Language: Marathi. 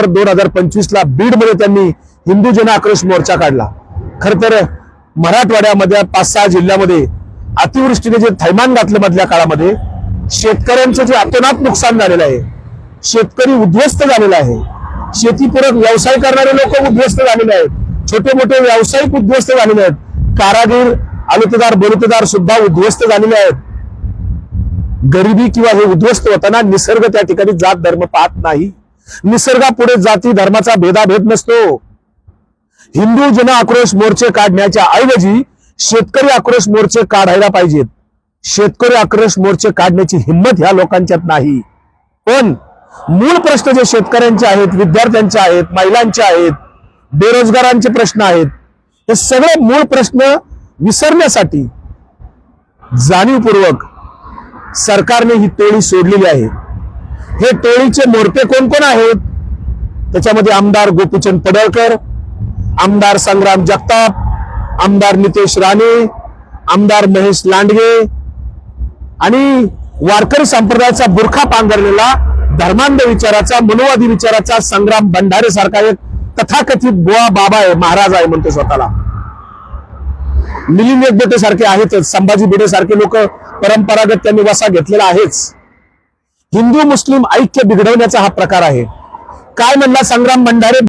ऑक्टोबर दोन हजार पंचवीस ला बीडमध्ये त्यांनी हिंदू जन आक्रोश मोर्चा काढला. खर तर मराठवाड्यामध्ये पाच सहा जिल्ह्यामध्ये अतिवृष्टीने जे थैमान घातलं मधल्या काळामध्ये शेतकऱ्यांचं जे अतोनात नुकसान झालेलं आहे शेतकरी उद्ध्वस्त झालेला आहे शेतीपूरक व्यवसाय करणारे लोक उद्ध्वस्त झालेले आहेत छोटे मोठे व्यावसायिक उद्ध्वस्त झालेले आहेत कारागीर आलुतेदार बलुतेदार सुद्धा उद्ध्वस्त झालेले आहेत. गरिबी किंवा हे उद्ध्वस्त होताना निसर्ग त्या ठिकाणी जात धर्म पाहत नाही. निसर्गापुढे जाती धर्माचा भेदाभेद नसतो. हिंदू जन आक्रोश मोर्चे काढण्याच्या ऐवजी शेतकरी आक्रोश मोर्चे काढायला पाहिजेत. शेतकरी आक्रोश मोर्चे काढण्याची हिंमत ह्या लोकांच्यात नाही. पण मूळ प्रश्न जे शेतकऱ्यांचे आहेत विद्यार्थ्यांचे आहेत महिलांचे आहेत बेरोजगारांचे प्रश्न आहेत हे सगळे मूळ प्रश्न विसरण्यासाठी जाणीवपूर्वक सरकारने ही टोळी सोडलेली आहे. हे टोळीचे मोरटे कोण कोण आहेत? त्याच्यामध्ये आमदार गोपीचंद पडळकर आमदार संग्राम जगताप आमदार नितेश राणे आमदार महेश लांडगे आणि वारकरी संप्रदायाचा बुरखा पांघरलेला धर्मांध विचाराचा मनोवादी विचाराचा संग्राम भंडारे सारखा एक तथाकथित बुवा बाबा आहे महाराज आहे म्हणतो स्वतःला. मिलिंद एकबोटे सारखे आहेतच संभाजी भिडे सारखे लोक परंपरागत त्यांनी वसा घेतलेला आहेच. हिंदू मुस्लिम ऐक्य बिघडवण्याचा हा प्रकार आहे. काय म्हणला संग्राम भंडारे?